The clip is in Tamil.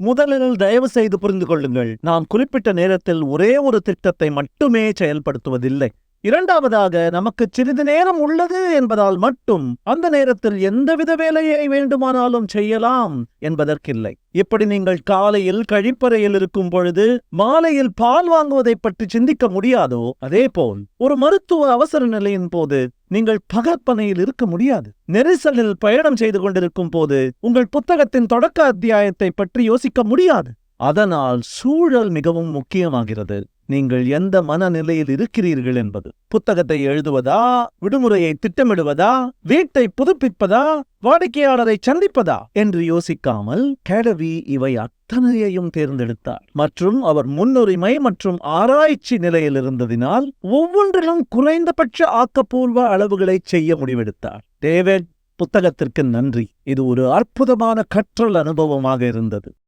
முதலில் தயவு செய்து புரிந்து கொள்ளுங்கள் நாம் குறிப்பிட்ட நேரத்தில் ஒரே ஒரு திட்டத்தை மட்டுமே செயல்படுத்துவதில்லை. இரண்டாவதாக நமக்கு சிறிது நேரம் உள்ளது என்பதால் மட்டும் அந்த நேரத்தில் எந்தவித வேலையை வேண்டுமானாலும் செய்யலாம் என்பதற்கில்லை. இப்படி நீங்கள் காலையில் கழிப்பறையில் இருக்கும் பொழுது மாலையில் பால் வாங்குவதைப் பற்றி சிந்திக்க முடியாதோ அதேபோல் ஒரு மருத்துவ அவசர நிலையின் போது நீங்கள் பகற்பனையில் இருக்க முடியாது. நெரிசலில் பயணம் செய்து கொண்டிருக்கும் போது உங்கள் புத்தகத்தின் தொடக்க அத்தியாயத்தை பற்றி யோசிக்க முடியாது. அதனால் சூழல் மிகவும் முக்கியமாகிறது. நீங்கள் எந்த மனநிலையில் இருக்கிறீர்கள் என்பது. புத்தகத்தை எழுதுவதா விடுமுறையை திட்டமிடுவதா வீட்டை புதுப்பிப்பதா வாடிக்கையாளரை சந்திப்பதா என்று யோசிக்காமல் கேடவி இவை அத்தனையையும் தேர்ந்தெடுத்தார். மற்றும் அவர் முன்னுரிமை மற்றும் ஆராய்ச்சி நிலையில் இருந்ததினால் ஒவ்வொன்றிலும் குறைந்தபட்ச ஆக்கப்பூர்வ அளவுகளை செய்ய முடிவெடுத்தார். டேவிட் புத்தகத்திற்கு நன்றி. இது ஒரு அற்புதமான கற்றல் அனுபவமாக இருந்தது.